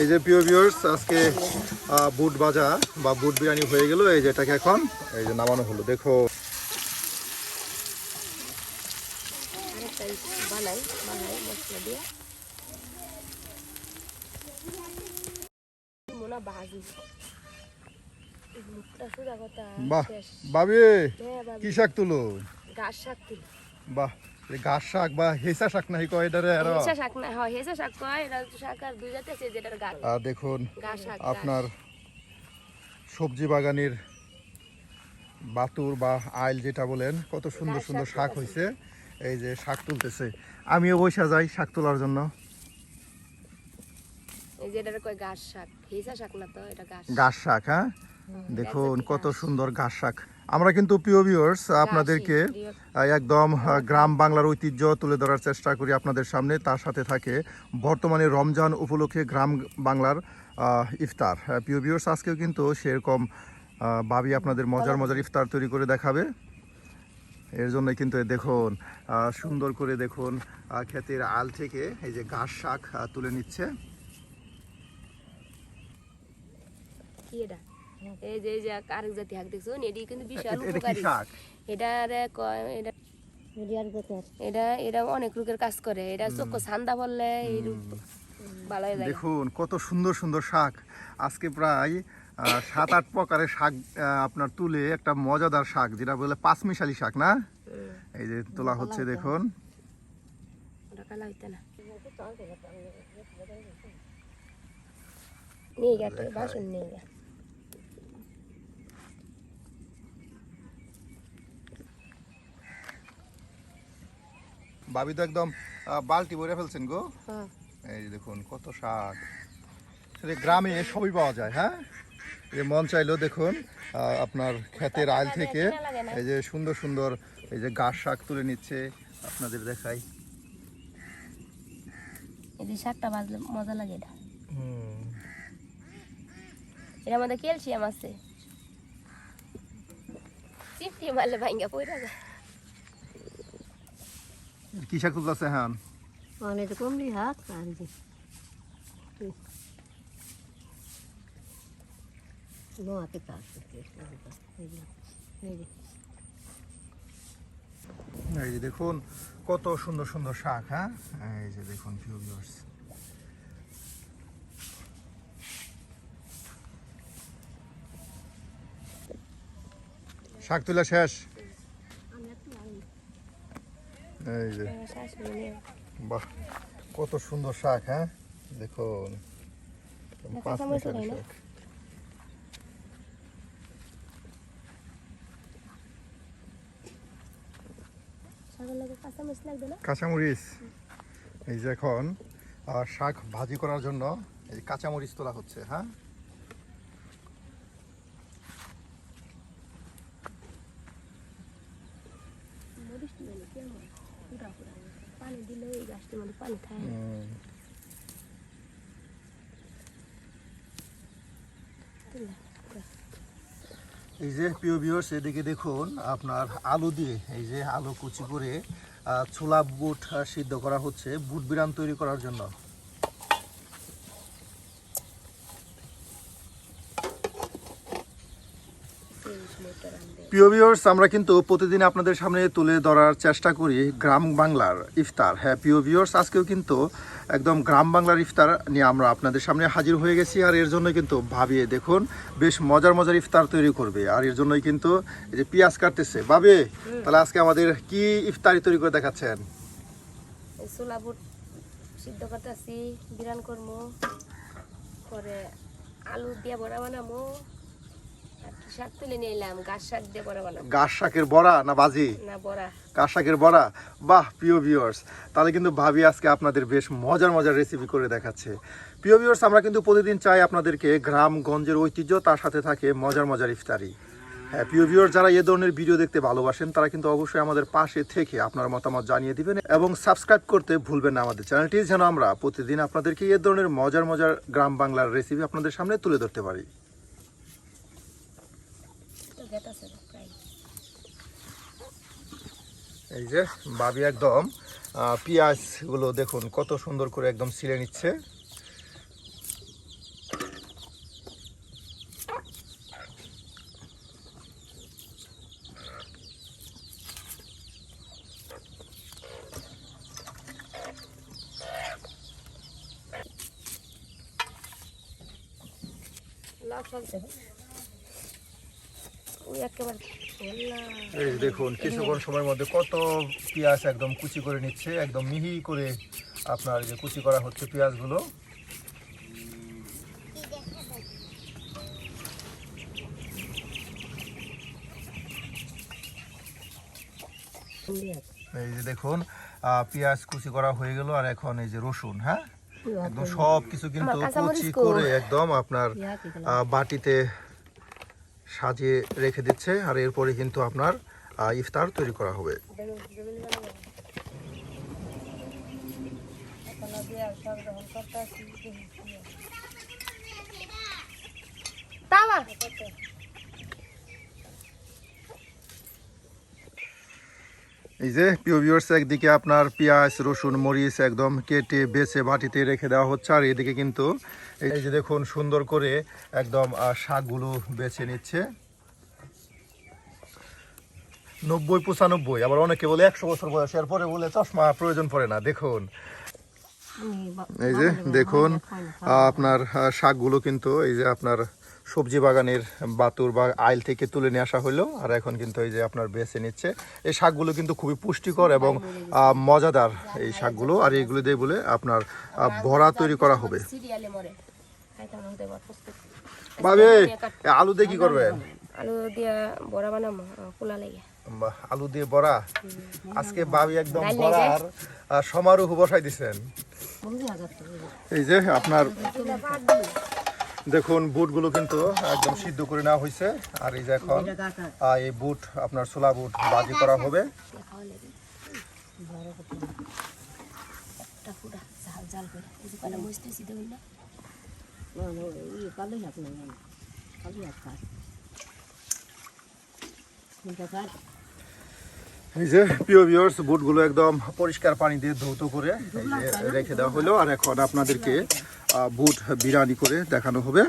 এই যে প্রিয় ভিউয়ার্স আজকে বুট ভাজা বা বুট বিরিয়ানি হয়ে গেল এই যে এটাকে এখন এই যে নামানো হলো দেখো। বাহ শেষ। বাবে হ্যাঁ কি শাক তুলো? গাছ শাক তুল। বাহ। ঘাস শাক বা হেসা শাক নাকি কয় এটারে আরও? হেসা শাক না হয় হেসা শাক কয় এটা শাক আর দুই জাতি আছে যেটার গাছ আর দেখুন আপনার সবজি বাগানের বাতুর বা আইল যেটা বলেন কত সুন্দর সুন্দর শাক হয়েছে এই যে শাক তুলতেছে। আমিও বসে যাই শাক তোলার জন্য। ঘাস শাক হ্যাঁ? দেখুন কত সুন্দর ঘাস শাক। আমরা কিন্তু প্রিয় ভিউয়ার্স আপনাদেরকে একদম গ্রাম বাংলার ঐতিহ্য তুলে ধরার চেষ্টা করি আপনাদের সামনে। তার সাথে থাকে বর্তমানে রমজান উপলক্ষে গ্রাম বাংলার ইফতার। হ্যাঁ, প্রিয় ভিউয়ার্স আজকেও কিন্তু সেরকম ভাবি আপনাদের মজার মজার ইফতার তৈরি করে দেখাবে। এর জন্য কিন্তু দেখুন সুন্দর করে দেখুন ক্ষেতের আল থেকে এই যে ঘাস শাক তুলে নিচ্ছে। কি এটা? এই যে এই যে আরেক জাতি শাক দেখছ? এটি কিন্তু বিশাল উপকারী। এটা এটা এটা এটা অনেক রোগের কাজ করে। এটা চোখ ছান্দা বললে এই রোগ ভালো যায় দেখুন কত সুন্দর সুন্দর শাক। আজকে প্রায় সাত আট প্রকারের শাক আপনার তুলে একটা মজাদার শাক যেটা বলে পাঁচমিশালি শাক না? এই যে তোলা হচ্ছে দেখুন। বাসন বাবি তো একদম বালতি ভরে ফেলছেন গো। হ্যাঁ। এই যে দেখুন কত শাক গ্রামে সবই পাওয়া যায় হ্যাঁ? এই মন চাইলো দেখুন আপনার ক্ষেতের আইল থেকে এই যে সুন্দর সুন্দর এই যে গাছ শাক তুলে নিচ্ছে আপনাদের দেখাই। এই যে শাকটা বাজলে মজা লাগে এটা। এটার মধ্যে ক্যালসিয়াম আছে। চিপটি মারলে ভাঙ্গা পড়া যায় কি শাক তুলতেছে হ্যাঁ অনেক কমলি হাত আর নোয়াতে কাজ এই যে দেখুন কত সুন্দর সুন্দর শাক হ্যাঁ? এই যে দেখুন প্রিয় ভিউয়ার্স শাক তোলা শেষ? এই যে। বাহ কত সুন্দর শাক হ্যাঁ? দেখুন পাঁচ? শাক। কাঁচামরিচ এই যে এখন শাক ভাজি করার জন্য এই কাঁচামরিচ তোলা হচ্ছে হ্যাঁ মরিচ দিবে না কেমন পুরা পুরা পানি দিলে এই গাছটির মধ্যে এই যে প্রিয় ভিউয়ার্স এদিকে দেখুন, আপনার আলু দিয়ে, এই যে আলু কুচি করে ছোলা বুট সিদ্ধ করা হচ্ছে, বুট বিরাম তৈরি করার জন্য তেল মোটর আনবে প্রিয় ভিউয়ার্স আমরা কিন্তু প্রতিদিন আপনাদের সামনে তুলে ধরার চেষ্টা করি গ্রাম বাংলার ইফতার। হ্যাঁ প্রিয় ভিউয়ার্স আজকেও কিন্তু একদম গ্রাম বাংলার ইফতার নিয়ে আমরা আপনাদের সামনে হাজির হয়ে গেছি, আর এর জন্য কিন্তু ভাবিয়ে দেখুন, বেশ মজার মজার ইফতার তৈরি করবে, আর এর জন্যই কিন্তু এই যে পেঁয়াজ কাটতেছে। বাবে তাহলে আজকে আমাদের কি ইফতারি তৈরি করে দেখাচ্ছেন? আলু দিয়ে বড়া বানাবো শাক তুলে নিয়ে এলাম গাছ শাক দিয়ে বড়া বানাবো। গাছ শাকের বড়া না বাজি? না বড়া। গাছ শাকের বড়া? বাহ প্রিয় ভিউয়ার্স তাহলে কিন্তু ভাবি আজকে আপনাদের বেশ মজার মজার রেসিপি করে দেখাচ্ছে। প্রিয় ভিউয়ার্স আমরা কিন্তু প্রতিদিন চাই আপনাদেরকে গ্রামগঞ্জের ঐতিহ্য তার সাথে থাকে মজার মজার ইফতারি। হ্যাঁ প্রিয় ভিউয়ার যারা এ ধরনের ভিডিও দেখতে ভালোবাসেন তারা কিন্তু অবশ্যই আমাদের পাশে থেকে আপনার মতামত জানিয়ে দিবেন এবং সাবস্ক্রাইব করতে ভুলবেন না আমাদের চ্যানেলটি যেন আমরা প্রতিদিন আপনাদেরকে এ ধরনের মজার মজার গ্রাম বাংলার রেসিপি আপনাদের সামনে তুলে ধরতে পারি। ক্ষেত আছে প্রায়। এই যে বাবি একদম পেঁয়াজগুলো দেখুন কত সুন্দর করে একদম ছিলে নিচ্ছে। লাভ এই দেখুন কিছুক্ষণ সময়ের মধ্যে কত পেঁয়াজ একদম কুচি করে নিচ্ছে একদম মিহি করে আপনার যে কুচি করা হচ্ছে পেঁয়াজগুলো। এই যে দেখুন পেঁয়াজ কুচি করা হয়ে গেল আর এখন এই যে রসুন হ্যাঁ? একদম সব কিছু কিন্তু কুচি করে একদম আপনার বাটিতে সাজিয়ে রেখে দিচ্ছে আর এরপরে কিন্তু আপনার ইফতার তৈরি করা হবে। এই যে প্রিয় ভিউয়ার্স একদিকে আপনার পেঁয়াজ রসুন মরিচ একদম কেটে বেছে বাটিতে রেখে দেওয়া হচ্ছে আর এদিকে কিন্তু এই যে দেখুন, সুন্দর করে একদম শাকগুলো বেছে নিচ্ছে। নব্বই, পঁচানব্বই, আবার অনেকে বলে একশো বছর বয়স, এরপরে বলে চশমা প্রয়োজন পড়ে না, দেখুন। এই যে দেখুন আপনার শাকগুলো কিন্তু এই যে আপনার সবজি বাগানের বাতুর বা আইল থেকে তুলে নিয়ে আসা হলো, আর এখন কিন্তু এই যে আপনার বেছে নিচ্ছে। এই শাকগুলো কিন্তু খুবই পুষ্টিকর এবং মজাদার এই শাকগুলো, আর এইগুলো দিয়ে বলে আপনার ভরা তৈরি করা হবে। ভাবে আলু দিয়ে কি করবেন? আলু দিয়া বড়া বানাবো পোলা লেগে। আলু দিয়ে বড়া? আজকে বাবি একদম বড়ার সমারোহ বসাই দিছেন। এই যে আপনার দেখুন বুটগুলো কিন্তু একদম সিদ্ধ করে নেওয়া হয়েছে আর এই যে এখন এই বুট আপনার ছোলা বুট বাজি করা হবে। ঝাল করে এই যে কয়টা মরিচ টরিচ দেবেন না এই যে, প্রিয় বুটগুলো একদম পরিষ্কার পানি দিয়ে ধৌত করে রেখে দেওয়া হলো। আর এখন আপনাদেরকে বুট বিরানি করে দেখানো হবে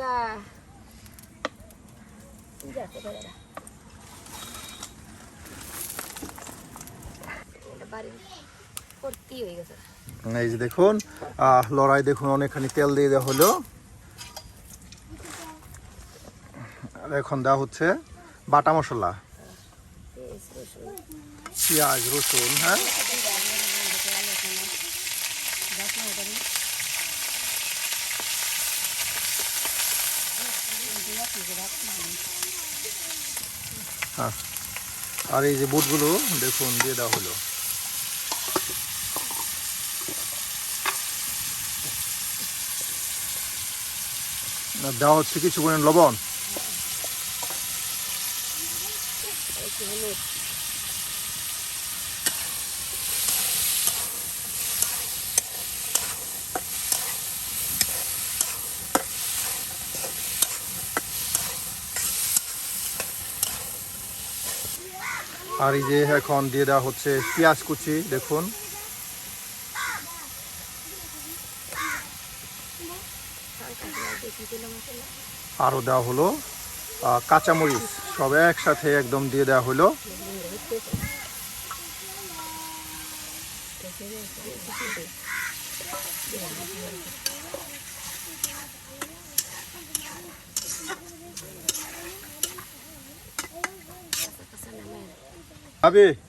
যা যা কোথায় যা এটা বাড়ি ভর্তি হয়ে গেছে এই যে দেখুন লড়াই দেখুন, অনেকখানি তেল দিয়ে দেওয়া হলো। আর এখন দেওয়া হচ্ছে বাটা মশলা। পেঁয়াজ, রসুন হ্যাঁ? হ্যাঁ। আর এই যে বুটগুলো, দেখুন, দিয়ে দেওয়া হলো। দেওয়া হচ্ছে কিছু পরিমাণ লবণ। আর এই যে এখন দিয়ে দেওয়া হচ্ছে পেঁয়াজ কুচি, দেখুন। আরও দেওয়া হলো কাঁচামরিচ সব একসাথে একদম দিয়ে দেওয়া হলো।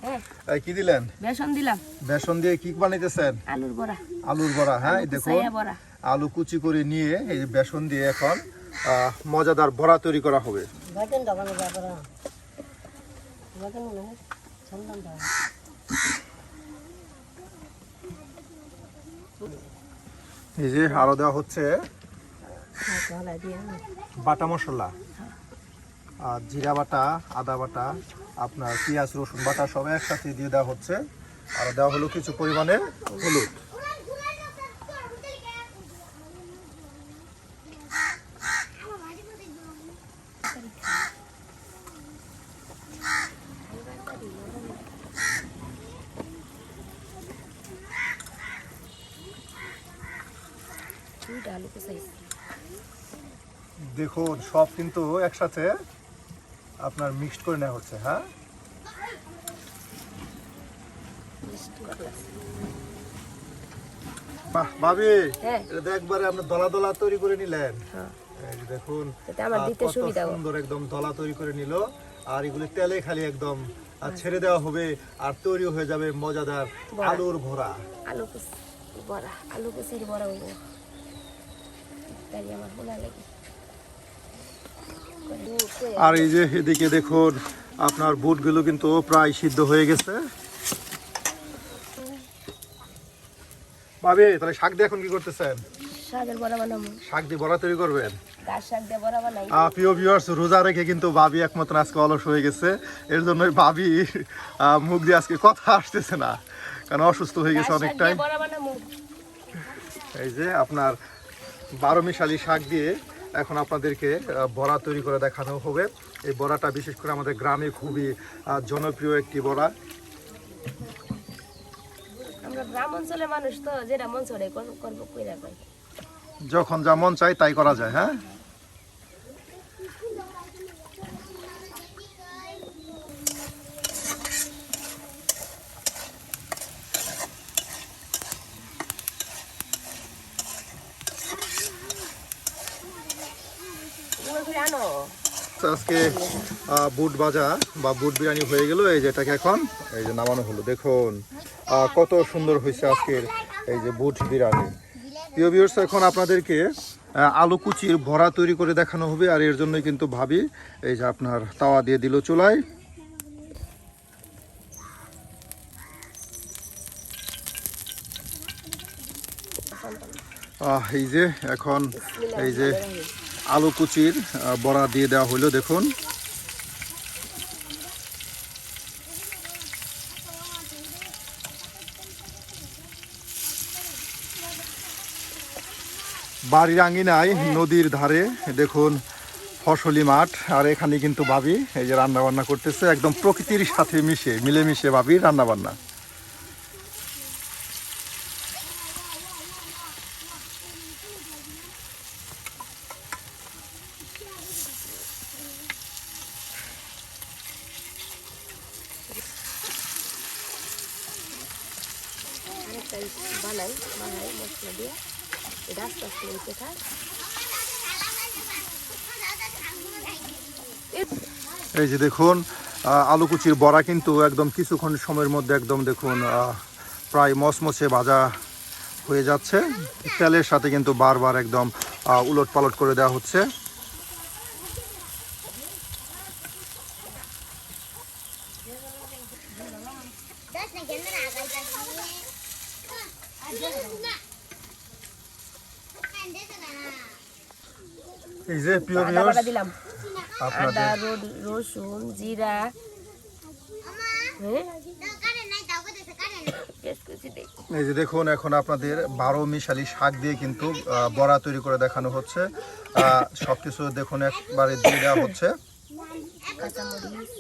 হ্যাঁ। এই কি দিলেন? বেসন দিলাম। বেসন দিয়ে কি বানাইতেছেন? আলুর বড়া। আলুর বড়া হ্যাঁ দেখুন। আলু কুচি করে নিয়ে এই বেসন দিয়ে এখন মজাদার বড়া তৈরি করা হবে। এই যে আরও দেওয়া হচ্ছে বাটা মশলা আর জিরা বাটা আদা বাটা আপনার পেঁয়াজ রসুন বাটা সব একসাথে দিয়ে দেওয়া হচ্ছে। আর দেওয়া হলো কিছু পরিমাণে হলুদ। দেখুন সব কিন্তু একসাথে আপনার মিক্সড করে নেওয়া হচ্ছে হ্যাঁ? ভাবি হ্যাঁ। এটা একবারে আপনি দলা দলা তৈরি করে নিলেন। হ্যাঁ। দেখুন হয়। সুন্দর একদম দলা তৈরি করে নিল আর এগুলি তেলে খালি একদম আহ, ছেড়ে দেওয়া হবে আর তৈরি হয়ে যাবে মজাদার আলুর ভরা আলু কুচি বড়া আলু কুচির বড়া হইব। তাই আমার শোনা লাগে। আর এই যে এদিকে দেখুন আপনার বুটগুলো কিন্তু প্রায় সিদ্ধ হয়ে গেছে। ভাবি তাহলে শাক দিয়ে এখন কি করতেছেন? শাক দিয়ে বড়া তৈরি করবেন? প্রিয় ভিউয়ার্স রোজা রেখে কিন্তু ভাবি একমাত্র আজকে অলস হয়ে গেছে। এর জন্যই ভাবি মুখ দিয়ে আজকে কথা আসতেছে না কারণ অসুস্থ হয়ে গেছে অনেকটাই এই যে আপনার বারো মিশালি শাক দিয়ে এখন আপনাদেরকে বড়া তৈরি করে দেখানো হবে। এই বড়াটা বিশেষ করে আমাদের গ্রামে খুবই জনপ্রিয় একটি বড়া। মানুষ তো যেটা মন যখন যা মন চাই তাই করা যায় হ্যাঁ? আজকে বুট ভাজা বা বুট বিরিয়ানি হয়ে গেল এই যে এটাকে এখন এই যে নামানো হলো। দেখুন কত সুন্দর হয়েছে আজকের এই যে বুট বিরিয়ানি। প্রিয় ভিউয়ার্স এখন আপনাদেরকে আলু কুচির ভরা তৈরি করে দেখানো হবে আর এর জন্যই কিন্তু ভাবি এই যে আপনার তাওয়া দিয়ে দিল আহ, এই যে এখন এই যে আলু কুচির বড়া দিয়ে দেওয়া হলো, দেখুন। বাড়ির আঙিনায় নদীর ধারে, দেখুন, ফসলি মাঠ, আর এখানে কিন্তু ভাবি এই যে রান্না বান্না করতেছে, একদম প্রকৃতির সাথে মিশে, মিলেমিশে ভাবি রান্না বান্না আরেকটা বানাই বানাই মশলা দিয়ে এটা আস্তে আস্তে উঠে থাক এই যে দেখুন আহ, আলু কুচির বড়া কিন্তু একদম কিছুক্ষণ সময়ের মধ্যে একদম দেখুন প্রায় মচমচে ভাজা হয়ে যাচ্ছে। তেলের সাথে কিন্তু বারবার একদম উলট পালট করে দেওয়া হচ্ছে। এই যে প্রিয় আদা রসুন জিরা। হ্যাঁ? এই যে দেখুন এখন আপনাদের বারো মিশালি শাক দিয়ে কিন্তু বড়া তৈরি করে দেখানো হচ্ছে। আহ, সবকিছু দেখুন একবারে দিয়ে দেওয়া হচ্ছে। কাঁচামরিচ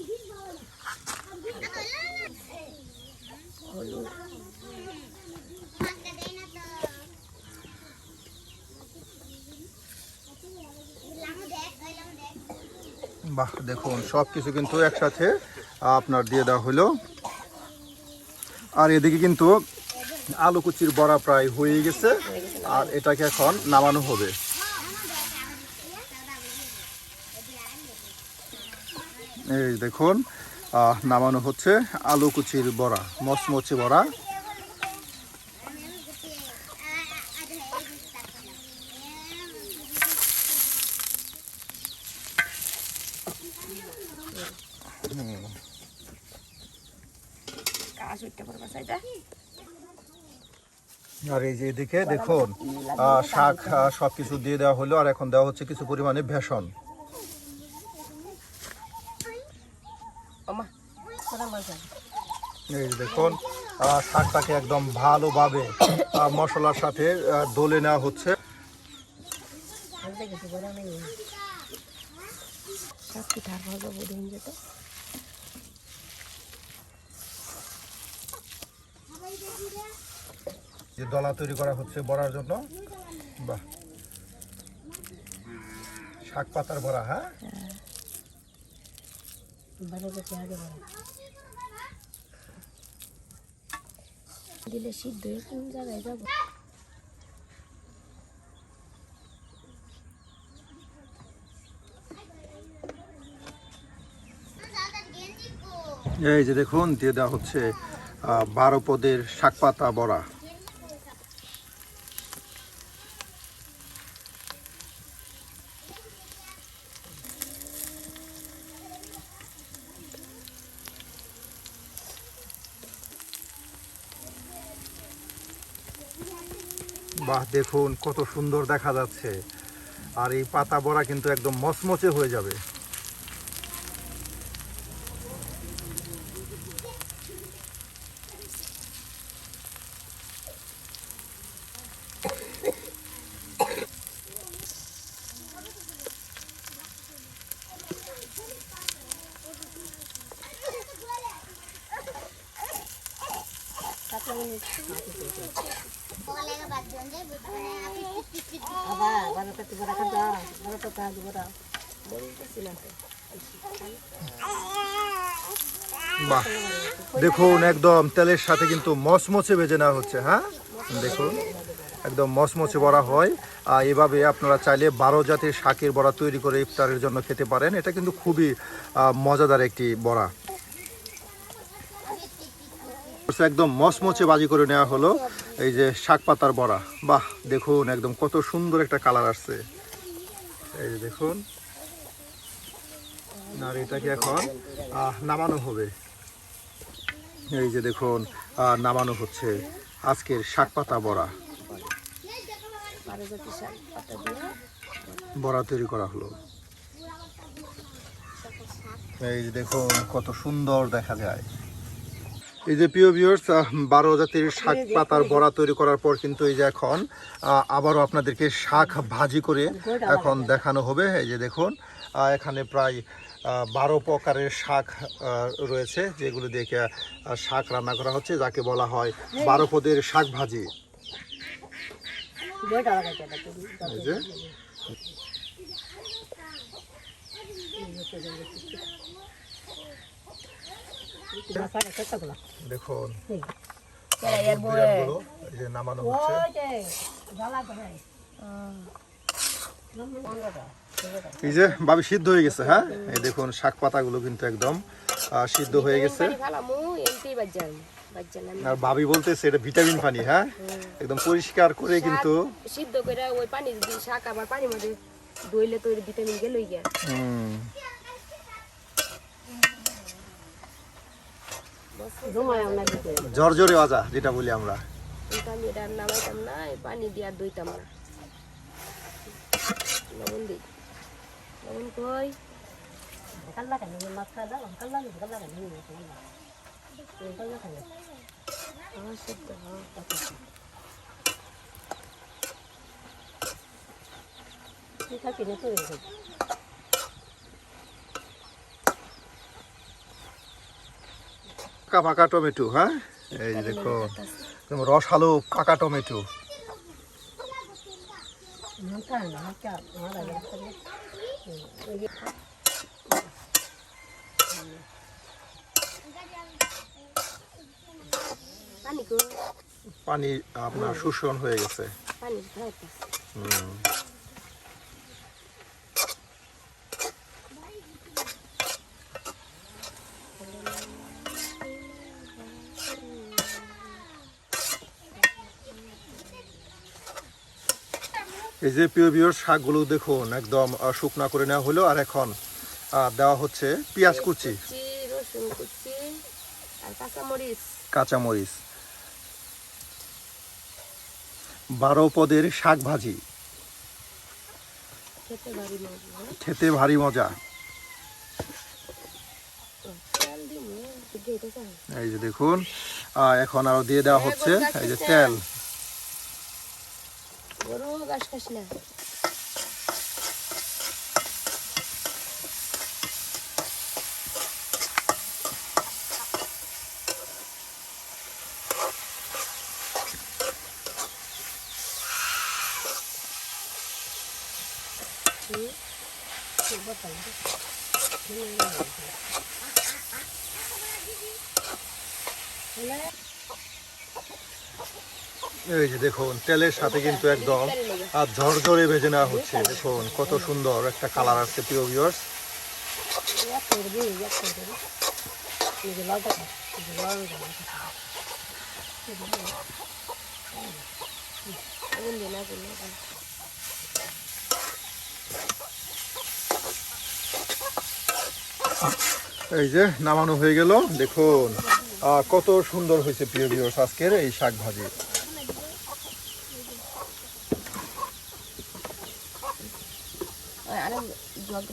বাহ, দেখুন সব কিছু কিন্তু একসাথে আপনার দিয়ে দেওয়া হলো। আর এদিকে কিন্তু আলু কুচির বড়া প্রায় হয়ে গেছে, আর এটাকে এখন নামানো হবে। এই দেখুন নামানো হচ্ছে আলু কুচির বড়া, মচমচে বড়া। আর এই যে এদিকে দেখুন শাক আহ, সবকিছু দিয়ে দেওয়া হলো আর এখন দেওয়া হচ্ছে কিছু পরিমাণে ভেষণ এই দেখুন শাকটাকে একদম ভালোভাবে মশলার সাথে দলে নেওয়া হচ্ছে শাক পিঠা ভাজা বুঝে যেত দলা তৈরি করা হচ্ছে বড়ার জন্য। বাহ। শাক পাতার বড়া হ্যাঁ? বারো কেজি আগে বারো দিলে সিদ্ধ কোন জায়গায় যাব? এই যে দেখুন দিয়ে দেওয়া হচ্ছে আহ, বারো পদের শাক পাতা বড়া। বাহ, দেখুন কত সুন্দর দেখা যাচ্ছে। আর এই পাতা বড়া কিন্তু একদম মচমচে হয়ে যাবে আবার বারো কাটি বড়া খাদ্য বারো টাকা দিব দাও বাহ, দেখুন একদম তেলের সাথে কিন্তু মচমচে ভেজে নেওয়া হচ্ছে হ্যাঁ? দেখুন, একদম মচমচে বড়া হয়। এভাবে আপনারা চাইলে বারো জাতের শাকের বড়া তৈরি করে ইফতারের জন্য খেতে পারেন। এটা কিন্তু খুবই মজাদার একটি বড়া। একদম মচমচে বাজি করে নেওয়া হলো এই যে শাক পাতার বড়া। বাহ, দেখুন, একদম কত সুন্দর একটা কালার আসছে। এই যে দেখুন। আর এটাকে এখন নামানো হবে। এই যে দেখুন নামানো হচ্ছে। আজকের শাক পাতা বড়া। বড়া তৈরি করা হলো। এই যে দেখুন কত সুন্দর দেখা যায়। এই যে প্রিয় ভিউয়ার্স বারো জাতির শাক পাতার বড়া তৈরি করার পর কিন্তু এই যে এখন আবারও আপনাদেরকে শাক ভাজি করে এখন দেখানো হবে। এই যে দেখুন এখানে প্রায় বারো প্রকারের শাক রয়েছে যেগুলো দেখে শাক রান্না করা হচ্ছে যাকে বলা হয় বারো পদের শাক ভাজি। দেখুন যে নামানো হচ্ছে। এই যে ভাবি সিদ্ধ হয়ে গেছে হ্যাঁ? এই দেখুন শাক পাতাগুলো কিন্তু একদম সিদ্ধ হয়ে গেছে। আর ভাবি বলতেছে এটা ভিটামিন পানি হ্যাঁ? একদম পরিষ্কার করে কিন্তু সিদ্ধ করে ওই পানি যদি শাক আবার পানির মধ্যে দইলে তো ভিটামিন গেলই গিয়া। হুম, আমরা ভাজা যেটা বলি আমরা। কিন্তু এটা নামাইতাম না পানি দিয়ে আর দইতাম না। লবণ দিই। লবণ কই কাল্লা কেন মাছ খাই দাও কাল্লা নেই কাল্লা কেন কাল্লা কেন আমার সিদ্ধ হ্যাঁ ঠিক আছে না তো পাকা পাকা টমেটো হ্যাঁ এই যে দেখো রসালো পাকা টমেটো না গেছে পানি আপনার শোষণ হয়ে গেছে। হুম। এই যে প্রিয় বিয়র শাকগুলো দেখুন একদম শুকনা করে নেওয়া হলো। আর এখন দেওয়া হচ্ছে পেঁয়াজ কুচি। কুচি রসুন কুচি আর কাঁচামরিচ। কাঁচামরিচ। বারো পদের শাক ভাজি। খেতে ভারী মজা। হ্যাঁ? এই যে দেখুন এখন আরও দিয়ে দেওয়া হচ্ছে এই যে তেল। গরু গাছ খাস না যে দেখুন, তেলের সাথে কিন্তু একদম আর ঝরঝরে ভেজে নেওয়া হচ্ছে। দেখুন, কত সুন্দর একটা কালার আসছে প্রিয় দিই এই যে, নামানো হয়ে গেল। দেখুন কত সুন্দর হয়েছে, প্রিয় ভিউয়ার্স আজকের এই শাক ভাজি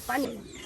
আর আরে জগ পানি